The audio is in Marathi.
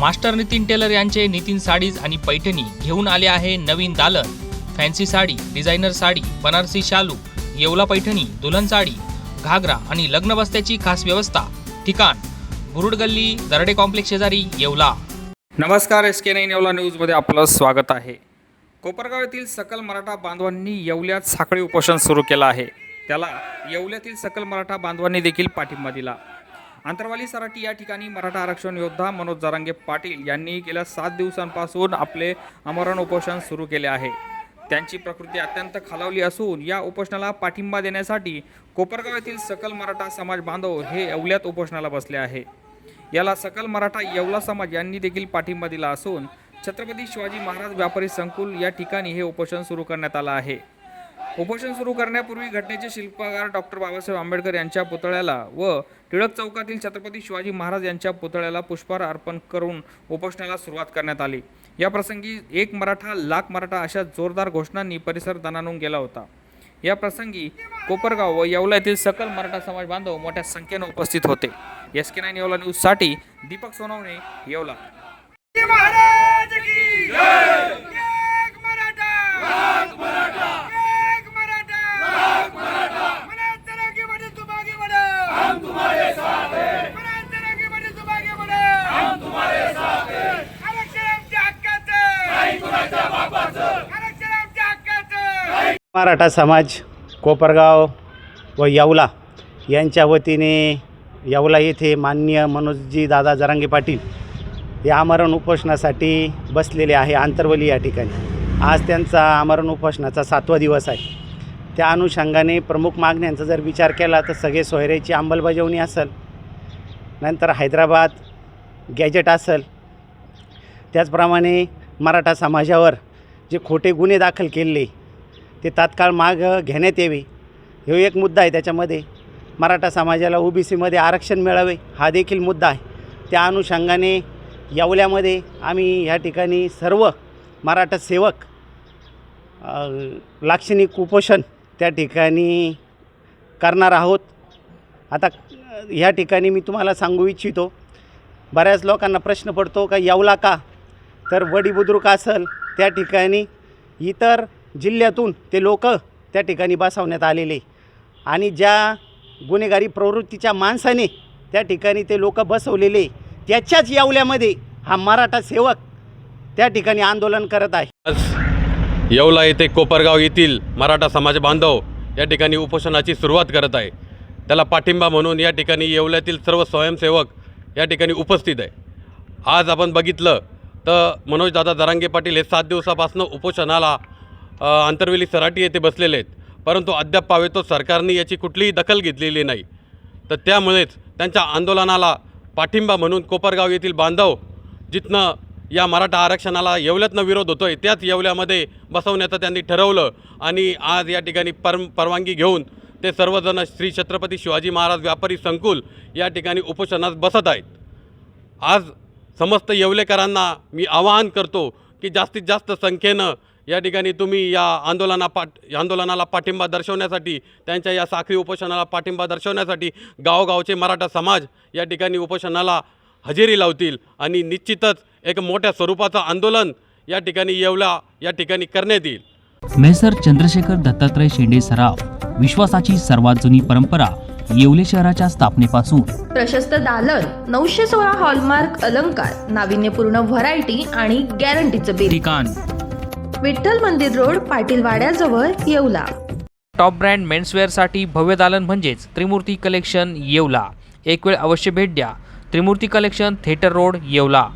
मास्टर नितीन टेलर यांचे नितीन साडीज आणि पैठणी घेऊन आले आहे नवीन दालन. फॅन्सी साडी डिझायनर साडी बनारसी शालू येवला पैठणी दुल्हन साडी घागरा आणि लग्न बस्त्याची खास व्यवस्था. ठिकाण बुरुड गल्ली दरडे कॉम्प्लेक्स शेजारी येवला. नमस्कार एस के नाईन येवला न्यूजमध्ये आपलं स्वागत आहे. कोपरगाव येथील सकल मराठा बांधवांनी येवल्यात साखळी उपोषण सुरू केलं आहे. त्याला येवल्यातील सकल मराठा बांधवांनी देखील पाठिंबा दिला. आंतरवाली सराटी या ठिकाणी मराठा आरक्षण योद्धा मनोज जरांगे पाटील यांनी गेल्या सात दिवसांपासून आपले आमरण उपोषण सुरू केले आहे. त्यांची प्रकृती अत्यंत खालावली असून या उपोषणाला पाठिंबा देण्यासाठी कोपरगाव येथील सकल मराठा समाज बांधव हे येवल्यात उपोषणाला बसले आहे. याला सकल मराठा येवला समाज यांनी देखील पाठिंबा दिला असून छत्रपती शिवाजी महाराज व्यापारी संकुल या ठिकाणी हे उपोषण सुरू करण्यात आलं आहे. उपोषण सुरू करण्यापूर्वी घटनेचे शिल्पकार डॉक्टर बाबासाहेब आंबेडकर यांच्या पुतळ्याला व टिळक चौकातील छत्रपती शिवाजी महाराज यांच्या पुतळ्याला पुष्पहार अर्पण करून उपोषणाला सुरुवात करण्यात आली. या प्रसंगी एक मराठा लाख मराठा अशा जोरदार घोषणांनी परिसर दणानून गेला होता. या प्रसंगी कोपरगाव व येवला येथील सकल मराठा समाज बांधव मोठ्या संख्येनं उपस्थित होते. एस के नाईन येवला न्यूजसाठी दीपक सोनवणे येवला. महाराज की एक मराठा एक मराठा एक मराठा मनात जरा की बड़ी तुम आगे बढ़ो हम तुम्हारे साथ हैं मनात जरा की बड़ी तुम आगे बढ़ो हम तुम्हारे साथ हैं आरक्षण आमच्या हक्काचं नाही कुणाच्या बापाचं आरक्षण आमच्या हक्काचं मराठा समाज कोपरगाव व येवला यांच्या वतीने येवला येथे माननीय मनोजजी दादा जरांगे पाटील हे आमरण उपोषणासाठी बसलेले आहे आंतरवली या ठिकाणी. आज त्यांचा आमरण उपोषणाचा सातवा दिवस आहे. त्या अनुषंगाने प्रमुख मागण्यांचा जर विचार केला तर सगळे सोयऱ्याची अंमलबजावणी असेल नंतर हैदराबाद गॅजेट असेल त्याचप्रमाणे मराठा समाजावर जे खोटे गुन्हे दाखल केले ते तात्काळ माग घेण्यात यावी. ह्यो एक मुद्दा आहे त्याच्यामध्ये. मराठा समाजाला ओ बी सीमध्ये आरक्षण मिळावे हा देखील मुद्दा आहे. त्या अनुषंगाने येवल्यामध्ये आम्ही ह्या ठिकाणी सर्व मराठा सेवक लाक्षणिक उपोषण त्या ठिकाणी करणार आहोत. आता ह्या ठिकाणी मी तुम्हाला सांगू इच्छितो बऱ्याच लोकांना प्रश्न पडतो का येवला का? तर वडी बुद्रुक असेल त्या ठिकाणी. इतर जिल्ह्यातून ते लोक त्या ठिकाणी बसवण्यात आलेले. आणि ज्या गुन्हेगारी प्रवृत्तीच्या माणसाने त्या ठिकाणी ते लोक बसवलेले त्याच्याच येवल्यामध्ये हा मराठा सेवक त्या ठिकाणी आंदोलन करत आहे. आज येवला येथे कोपरगाव येथील मराठा समाज बांधव या ठिकाणी उपोषणाची सुरुवात करत आहे. त्याला पाठिंबा म्हणून या ठिकाणी येवल्यातील सर्व स्वयंसेवक या ठिकाणी उपस्थित आहे. आज आपण बघितलं तर मनोजदादा दरांगे पाटील हे सात दिवसापासून उपोषणाला आंतरवेली सराटी येथे बसलेले आहेत. परंतु अद्याप पावेतो सरकारने याची कुठलीही दखल घेतलेली नाही. तर त्यामुळेच त्यांच्या आंदोलनाला पाठिंबा म्हणून कोपरगाव येथील बांधव जिथनं या मराठा आरक्षणाला येवल्यातनं विरोध होतो आहे त्याच येवल्यामध्ये बसवण्याचं त्यांनी ठरवलं. आणि आज या ठिकाणी पर परवानगी घेऊन ते सर्वजण श्री छत्रपती शिवाजी महाराज व्यापारी संकुल या ठिकाणी उपोषणास बसत आहेत. आज समस्त येवलेकरांना मी आवाहन करतो की जास्तीत जास्त संख्येनं या ठिकाणी तुम्ही या आंदोलना पाठ आंदोलनाला पाठिंबा दर्शवण्यासाठी त्यांच्या या साखळी उपोषणाला पाठिंबा दर्शवण्यासाठी गावगावचे मराठा समाज या ठिकाणी उपोषणाला हजेरी लावतील आणि निश्चितच एक मोठ्या स्वरूपाचं आंदोलन या ठिकाणी येवला या ठिकाणी करण्यात येईल. मेसर चंद्रशेखर दत्तात्रय शेंडे सराफ विश्वासाची सर्वात जुनी परंपरा येवले शहराच्या स्थापनेपासून. प्रशस्त दालन नऊशे सोळा हॉलमार्क अलंकार नाविन्यपूर्ण व्हरायटी आणि गॅरंटीचं बिल. ठिकाण विठ्ठल मंदिर रोड पाटील वाड्याजवळ येवला. टॉप ब्रँड मेन्सवेअरसाठी भव्य दालन म्हणजेच त्रिमूर्ती कलेक्शन येवला. एक वेळ अवश्य भेट द्या. Trimurti collection theatre road Yeola.